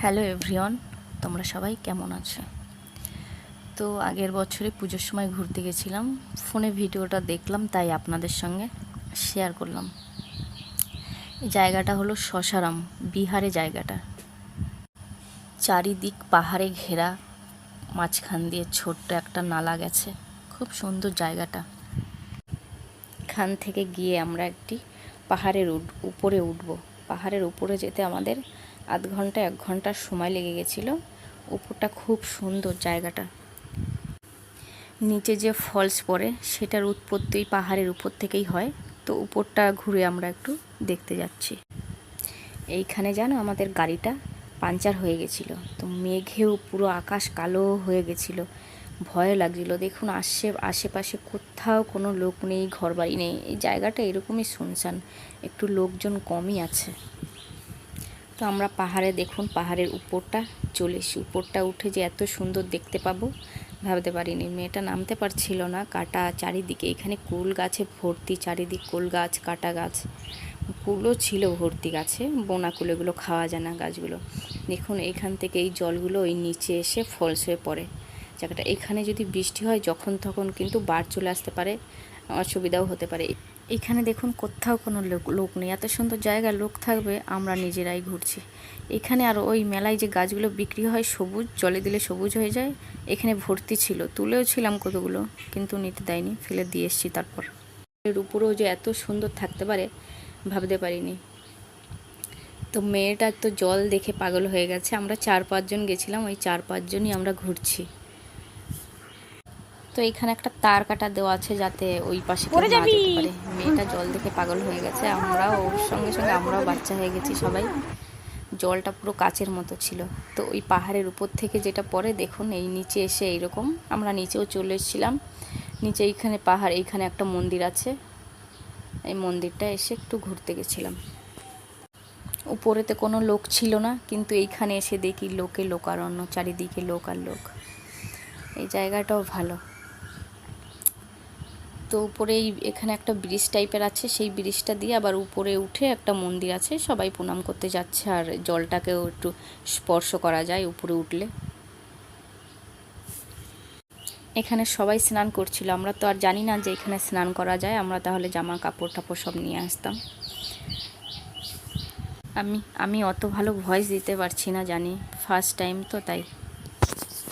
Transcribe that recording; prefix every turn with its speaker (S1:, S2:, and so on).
S1: Hello everyone তোমরা সবাই কেমন আছো? তো আগের বছরে পুজোর সময় ঘুরতে গেছিলাম। ফোনে ভিডিওটা দেখলাম, তাই আপনাদের সঙ্গে শেয়ার করলাম। জায়গাটা হলো শশারাম, বিহারে জায়গাটা। চারিদিক পাহাড়ে ঘেরা, মাঝখান দিয়ে ছোট্ট একটা নালা গেছে। খুব সুন্দর জায়গাটা। এখান থেকে গিয়ে আমরা একটি পাহাড়ের উপরে উঠব। পাহাড়ের উপরে যেতে আমাদের আধ ঘণ্টা, এক ঘণ্টার সময় লেগে গেছিল। উপরটা খুব সুন্দর জায়গাটা। নিচে যে ফলস পড়ে, সেটার উৎপত্তি পাহাড়ের উপর থেকেই হয়। তো উপরটা ঘুরে আমরা একটু দেখতে যাচ্ছি। এইখানে জানো আমাদের গাড়িটা পাঞ্চার হয়ে গেছিল। তো মেঘেও পুরো আকাশ কালো হয়ে গেছিল। ভয় লাগছিল। দেখুন আশে আশেপাশে কোথাও কোনো লোক নেই, ঘরবাড়ি নেই। এই জায়গাটা এরকমই শুনশান। একটু লোকজন কমই আছে। তো আমরা পাহাড়ে দেখুন, পাহাড়ের উপরটা চলে এসি উপরটা উঠে যে এত সুন্দর দেখতে পাবো, ভাবতে পারিনি। মেয়েটা নামতে পারছিল না, কাটা চারিদিকে, এখানে কুল গাছে ভর্তি চারিদিক, কুল গাছ, কাটা গাছ। কুলও ছিল ভর্তি গাছে বোনা কুলেগুলো খাওয়া যায় না গাছগুলো। দেখুন, এখান থেকে এই জলগুলো ওই নিচে এসে ফলস হয়ে পড়ে। জায়গাটা, এখানে যদি বৃষ্টি হয়, যখন তখন কিন্তু বাড় চলে আসতে পারে, অসুবিধাও হতে পারে। এখানে দেখুন কোথাও কোনো লোক লোক নেই। এত সুন্দর জায়গা লোক থাকবে, আমরা নিজেরাই ঘুরছি। এখানে আর ওই মেলায় যে গাছগুলো বিক্রি হয় সবুজ, জলে দিলে সবুজ হয়ে যায়, এখানে ভর্তি ছিল। তুলেও ছিলাম কতগুলো, কিন্তু নিতে দেয়নি, ফেলে দিয়ে এসছি তারপর। এর উপরেও যে এত সুন্দর থাকতে পারে, ভাবতে পারিনি। তো মেয়েটার তো জল দেখে পাগল হয়ে গেছে, আমরা চার পাঁচজন গেছিলাম, ওই চার পাঁচজনই আমরা ঘুরছি। তো এখানে একটা তার কাটা দেওয়া আছে যাতে ওই পাশে যেতে পারে। মেয়েটা জল দেখে পাগল হয়ে গেছে আমরাও ওর সঙ্গে সঙ্গে আমরাও বাচ্চা হয়ে গেছি সবাই। জলটা পুরো কাচের মতো ছিল। তো ওই পাহাড়ের উপর থেকে যেটা পরে দেখুন এই নিচে এসে এইরকম। আমরা নিচেও চলে এসেছিলাম। নিচে এইখানে পাহাড় এইখানে একটা মন্দির আছে। এই মন্দিরটা এসে একটু ঘুরতে গেছিলাম। উপরেতে কোনো লোক ছিল না কিন্তু এইখানে এসে দেখি লোকে লোকারণ্য চারিদিকে লোক আর লোক। এই জায়গাটাও ভালো। তো উপরেই এখানে একটা ব্রিজ টাইপের আছে, সেই ব্রিজটা দিয়ে আবার উপরে উঠে একটা মন্দির আছে, সবাই প্রণাম করতে যাচ্ছে আর জলটাকেও একটু স্পর্শ করা যায় উপরে উঠলে। এখানে সবাই স্নান করছিল, আমরা তো আর জানি না যে এখানে স্নান করা যায়, আমরা তাহলে জামা কাপড় টাপড় সব নিয়ে আসতাম। আমি আমি অত ভালো ভয়েস দিতে পারছি না জানি ফার্স্ট টাইম তো তাই।